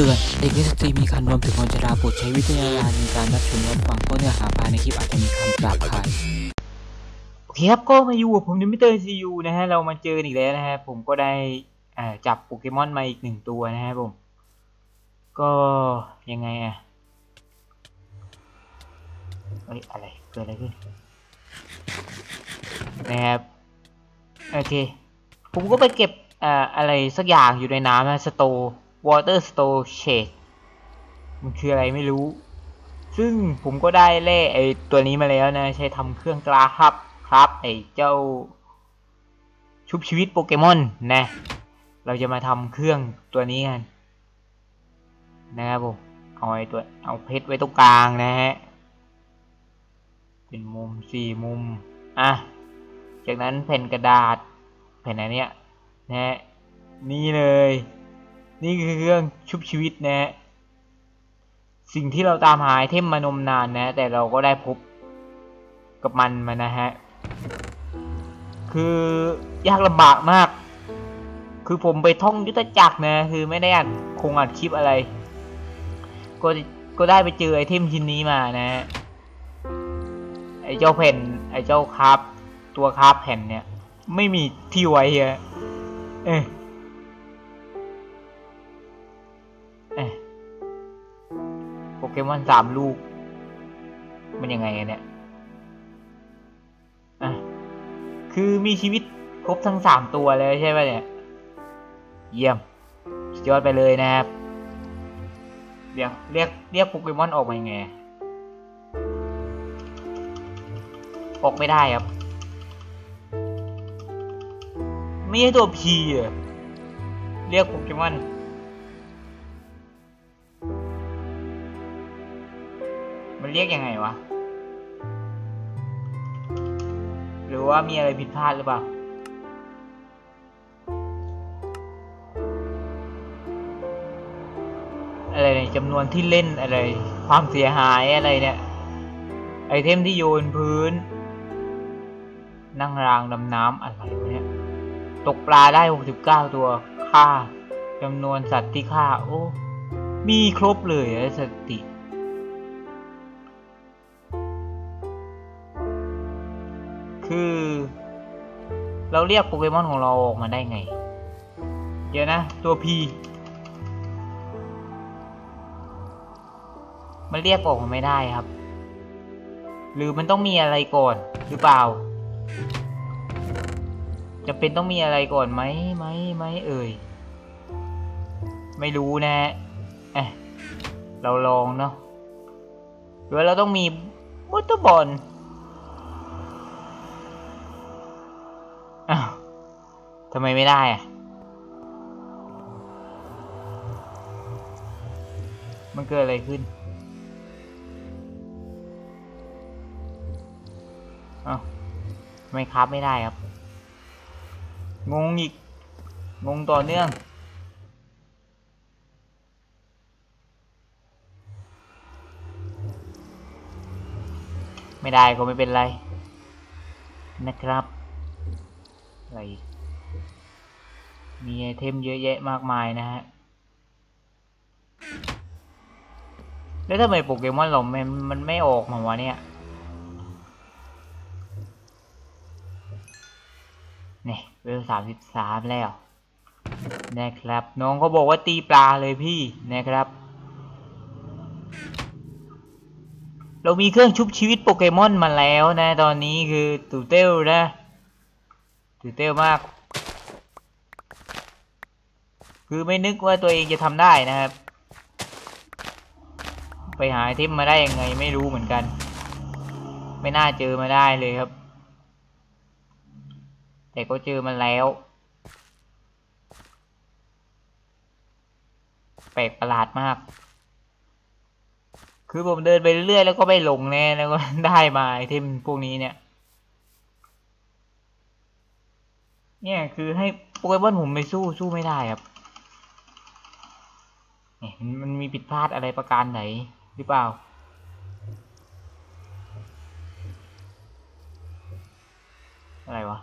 ตือนเด็กนิสตรีมีคันรวมถึงคนชราโปรดใช้วิจารณญาณในการรับชมรับฟังเพราะเนื้อหาภายในคลิปอาจจะมีคำหยาบคายโอเคครับก็มาอยู่กับผมนิมิเตอร์ซียูนะฮะเรามาเจอนอีกแล้วนะฮะผมก็ได้จับโปเกมอนมาอีกหนึ่งตัวนะฮะผมก็ยังไงอะเอ้ยอะไรเกิดอะไรขึ้นนะครับโอเคผมก็ไปเก็บอะไรสักอย่างอยู่ในน้ำนะสโต water store shade มันคืออะไรไม่รู้ ซึ่งผมก็ได้เล่ไอตัวนี้มาแล้วนะ ใช้ทำเครื่องกลาครับครับไอเจ้า ชุบชีวิตโปเกมอนนะ เราจะมาทำเครื่องตัวนี้กัน นะครับผมเอาไอตัวเอาเพชรไว้ตรงกลางนะฮะ เป็นมุมสี่มุม อะ จากนั้นแผ่นกระดาษแผ่นอันเนี้ยนะฮะนี่เลย นี่คือเรื่องชุบชีวิตนะฮะสิ่งที่เราตามหาไอเทมมานมนานนะ แต่เราก็ได้พบกับมันมานะฮะ คือยากลำบากมาก คือผมไปท่องยุทธจักรนะ คือไม่ได้อัดคงอัดคลิปอะไร ก็ก็ได้ไปเจอไอเทมชิ้นนี้มานะฮะไอเจ้าแผ่น ไอเจ้าคราฟตัวคราฟแผ่นเนี่ย ไม่มีที่ไว้เฮียเออ เกมอนสามลูก มันยังไงเนี่ยอะคือมีชีวิตครบทั้งสามตัวเลยใช่ไหมเนี่ย เยี่ยมสุดยอดไปเลยนะครับเดี๋ยวเรียกเรียกโปเกมอนออกมายังไง ออกไม่ได้ครับ ไม่ใช่ตัวพีอะเรียกโปเกมอน มันเรียกยังไงวะ หรือว่ามีอะไรผิดพลาดหรือเปล่า อะไรเนี่ยจำนวนที่เล่นอะไร ความเสียหายอะไรเนี่ย ไอเทมที่โยนพื้น นั่งรางดำน้ำอะไรเนี่ย ตกปลาได้ 69 ตัว ค่าจำนวนสัตว์ที่ฆ่า โอ้ มีครบเลยอะสติ คือ เราเรียกโปเกมอนของเราออกมาได้ไง เดี๋ยวนะ ตัว P มันเรียกออกมาไม่ได้ครับ หรือมันต้องมีอะไรก่อนหรือเปล่าจะเป็นต้องมีอะไรก่อนไหมไหมไหมเอ่ย ไม่รู้นะเอะเราลองเนาะหรือว่าเราต้องมีวอเตอร์บอล ทำไมไม่ได้อะมันเกิดอะไรขึ้นอ้าวไม่ครับไม่ได้ครับ งงอีก งงต่อเนื่องไม่ได้ก็ไม่เป็นไร นะครับอะไรอีก มีไอเทมเยอะแยะมากมายนะฮะ แล้วทำไมโปเกมอนเรามันมันไม่ออกมาวะเนี่ยนี่เวลสามสิบสามแล้ว นะครับ น้องเขาบอกว่าตีปลาเลยพี่นะครับ เรามีเครื่องชุบชีวิตโปเกมอนมาแล้วนะ ตอนนี้คือตูเต้วนะตูเต้วมาก คือไม่นึกว่าตัวเองจะทำได้นะครับ ไปหาไอเทมมาได้ยังไงไม่รู้เหมือนกัน ไม่น่าเจอมาได้เลยครับ แต่ก็เจอมันแล้ว แปลกประหลาดมาก คือผมเดินไปเรื่อยๆแล้วก็ไม่หลงแน่แล้วก็ได้มาไอเทมพวกนี้เนี่ยเนี่ยคือให้โปเกมอนผมไปสู้สู้ไม่ได้ครับ มันมีผิดพลาดอะไรประการไหนหรือเปล่า อะไรวะ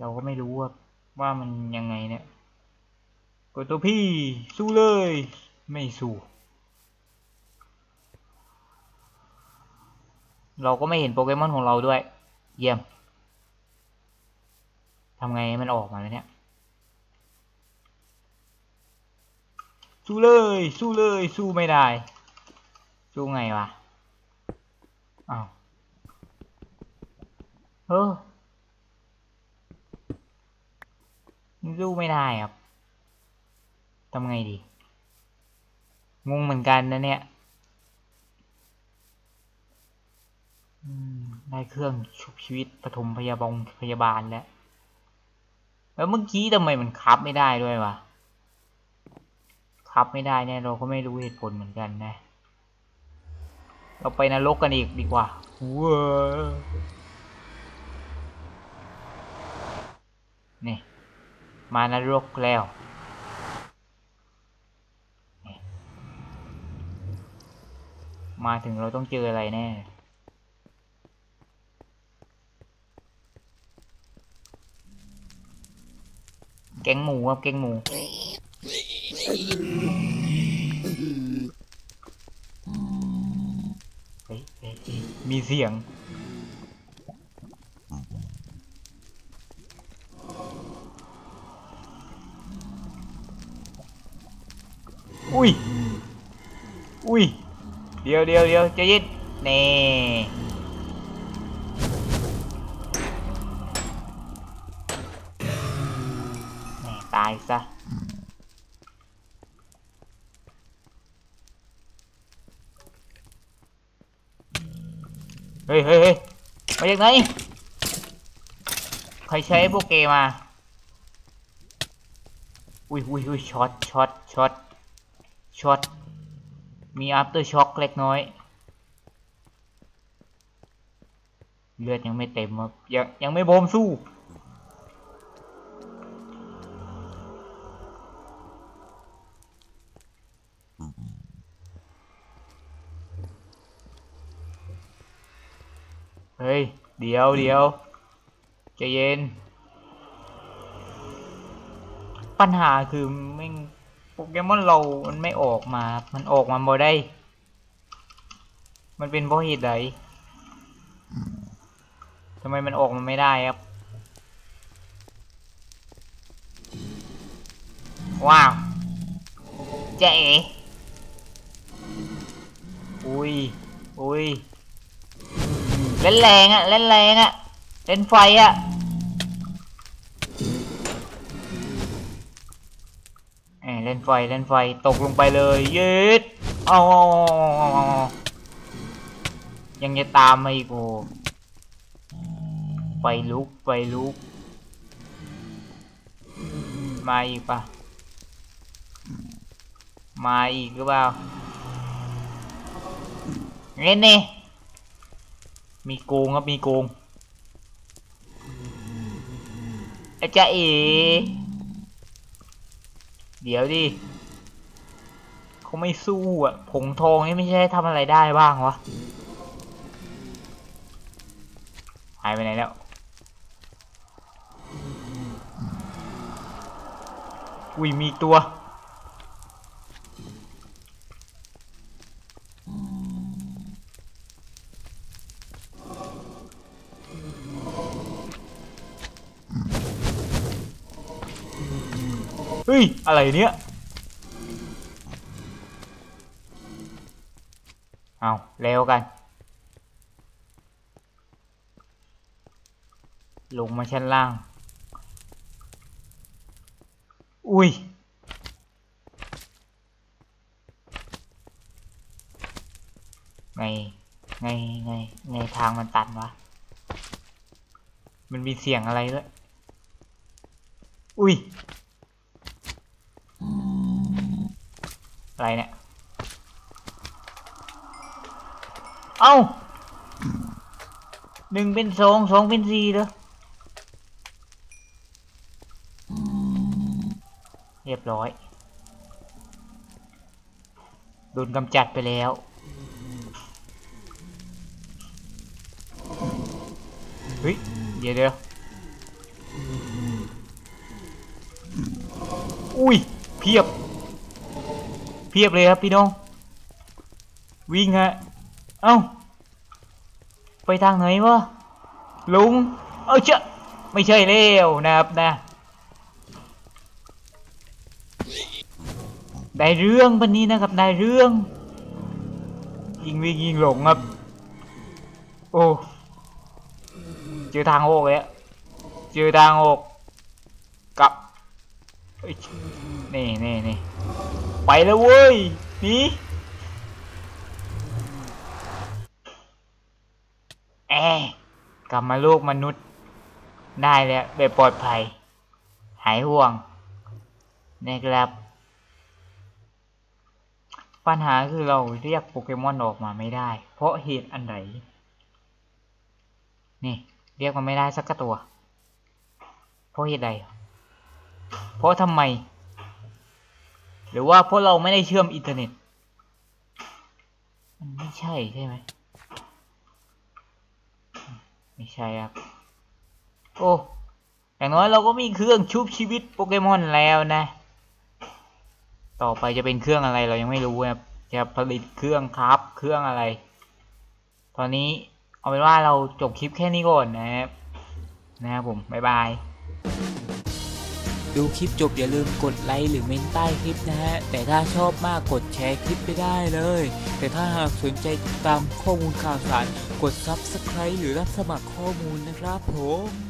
เราก็ไม่รู้ว่าว่ามันยังไงเนี่ยกดตัวพี่สู้เลย ไม่สู้ เราก็ไม่เห็นโปเกมอนของเราด้วย เยี่ยม ทำไงมันออกมาแล้วเนี่ย สู้เลย สู้เลย สู้ไม่ได้ สู้ไงวะอ้าวเออสู้ไม่ได้ครับทำไงดี งงเหมือนกันนะเนี่ยได้เครื่องชุบชีวิตปฐมพยาบาลพยาบาลแล้ว แล้วเมื่อกี้ทำไมมันคับไม่ได้ด้วยวะคับไม่ได้เนี่ยเราก็ไม่รู้เหตุผลเหมือนกันนะ เราไปนรกกันอีกดีกว่าว้านี่ มานรกแล้วมาถึงเราต้องเจออะไรแน่ กงหมูครับแกงหมู มีเสียง อุ้ย อุ้ย เดี๋ยวเดี๋ยวเดี๋ยวใจะยิดนี่ายซะเฮ้ยเฮ้ยเฮ้ยมาจากไหน ใครใช้พวกเกมา อุ้ยอุ้ยอุ้ยช็อต ช็อต ช็อต ช็อต มีอั t เตอร์ช็อคเล็กน้อย เลือดยังไม่เต็มครับยังยังไม่พร้อมสู้ เฮ้ย เดี๋ยวเดี๋ยวใจเย็น ปัญหาคือไม่งโปเกมอนเรา มันไม่ออกมา มันออกมาบ่ได้ มันเป็นเพราะเหตุใดทำไมมันออกมาไม่ได้ครับ ว้าวเจ๊อุ้ยอุ้ย เล่นแรงอะเล่นแรงอะเล่นไฟอะเอ้ยเล่นไฟเล่นไฟตกลงไปเลยยืดเอายังจะตามมาอีกโอ้ไฟลุกไฟลุก มาอีกปะมาอีกหรือเปล่าเงี้ยนี่ มีโกงครับมีโกงไอ้จ้าเอเดี๋ยวดิเขาไม่สู้อะ ผงทองนี่ไม่ใช่ทำอะไรได้บ้างวะ หายไปไหนแล้วอุ้ยมีตัว ฮ้ย อะไรเนี่ยเอาเร็วกัน ลงมาชั้นล่าง อุ้ย ไง ไง ไง ไงทางมันตันวะ มันมีเสียงอะไรด้วย อุ้ย อะไรเนี่ย เอ้าหนึ่งเป็นสองสองเป็นสี่เหรอเรียบร้อยโดนกำจัดไปแล้ว เฮ้ย เดี๋ยวเดี๋ยวอุ้ย เพียบ เพียบเลยครับพี่น้อง วิ่งฮะ เอ้า ไปทางไหนวะ ลุง เอาเชอะไม่ใช่เล้วนะครับนะ ได้เรื่องวันนี้นะครับ ได้เรื่อง ยิงวิ่งยิงหลงครับ โอ้ เจอทางโอกเลยอะเจอทางโอกกลับนี่นี่นี่ ไปแล้วเว้ยนี่แอะกลับมาโลกมนุษย์ ได้แล้วแบบปลอดภัย หายห่วงนะครับ ปัญหาคือเราเรียกโปเกมอนออกมาไม่ได้ เพราะเหตุอันใดนี่ เรียกมันไม่ได้สักกตัว เพราะเหตุใด เพราะทำไม หรือว่าเพราะเราไม่ได้เชื่อมอินเทอร์เน็ต มันไม่ใช่ใช่ไหม ไม่ใช่ครับ โอ้ อย่างน้อยเราก็มีเครื่องชุบชีวิตโปเกมอนแล้วนะ ต่อไปจะเป็นเครื่องอะไรเรายังไม่รู้นะครับ จะผลิตเครื่องครับ เครื่องอะไร ตอนนี้เอาเป็นว่าเราจบคลิปแค่นี้ก่อนนะครับ นะครับผม บ๊ายบาย ดูคลิปจบอย่าลืมกดไลค์หรือเมนใต้คลิปนะฮะ แต่ถ้าชอบมากกดแชร์คลิปไปได้เลย แต่ถ้าหากสนใจติดตามข้อมูลข่าวสาร กด Subscribe หรือรับสมัครข้อมูลนะครับผม